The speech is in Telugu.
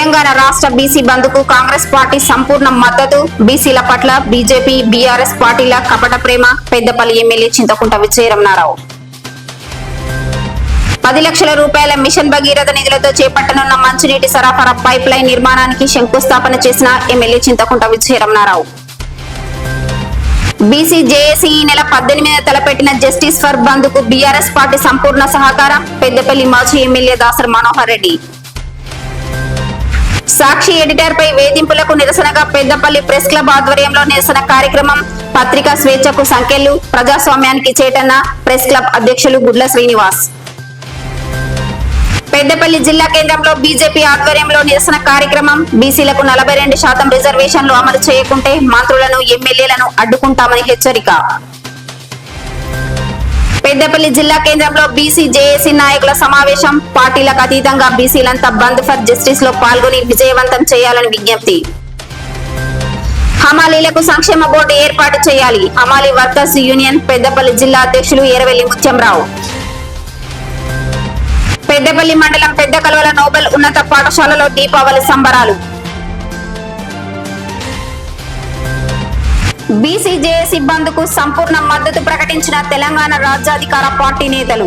తెలంగాణ రాష్ట్ర బీసీ బంద్కు కాంగ్రెస్ పార్టీ సంపూర్ణ మద్దతు. బీసీల పట్ల బీజేపీ బీఆర్ఎస్ పార్టీల కపట ప్రేమ పెద్దపల్లి ఎమ్మెల్యే చింతకుంట విజయరమణారావు పది లక్షల రూపాయల మిషన్ భగీరథ నిధులతో చేపట్టనున్న మంచినీటి సరఫరా పైప్ లైన్ నిర్మాణానికి శంకుస్థాపన చేసిన MLA Chintakunta Vijayaramanarao BC JAC ఈ నెల పద్దెనిమిది తలపెట్టిన జస్టిస్ ఫర్ బంద్కు బీఆర్ఎస్ పార్టీ సంపూర్ణ సహకారం పెద్దపల్లి మాజీ ఎమ్మెల్యే దాసర్ మనోహర్ రెడ్డి. సాక్షి ఎడిటర్ పై వేధింపులకు నిరసనగా పెద్దపల్లి ప్రెస్ క్లబ్ ఆధ్వర్యంలో నిరసన కార్యక్రమం పత్రికా స్వేచ్ఛకు సంఖ్యలు ప్రజాస్వామ్యానికి చేటన్న ప్రెస్ క్లబ్ అధ్యక్షులు గుడ్ల శ్రీనివాస్. పెద్దపల్లి జిల్లా కేంద్రంలో బీజేపీ ఆధ్వర్యంలో నిరసన కార్యక్రమం బీసీలకు నలభై రెండు శాతం రిజర్వేషన్లు అమలు చేయకుంటే మంత్రులను ఎమ్మెల్యేలను అడ్డుకుంటామని హెచ్చరిక. పెద్దపల్లి జిల్లా కేంద్రంలో బీసీ జేఏసీ నాయకుల సమావేశం. పార్టీలకు అతీతంగా బీసీలంతా బంద్ ఫర్ జస్టిస్లో పాల్గొని విజయవంతం చేయాలని విజ్ఞప్తి. హమాలీలకు సంక్షేమ బోర్డు ఏర్పాటు చేయాలి. హమాలీ వర్కర్స్ యూనియన్ పెద్దపల్లి జిల్లా అధ్యక్షులు ఎరవెల్లి ముత్యంరావు. పెద్దపల్లి మండలం పెద్ద కలువల నోబెల్ ఉన్నత పాఠశాలలో దీపావళి సంబరాలు. బీసీ జేఏసీ బంద్కు సంపూర్ణ మద్దతు ప్రకటించిన తెలంగాణ రాజ్యాధికార పార్టీ నేతలు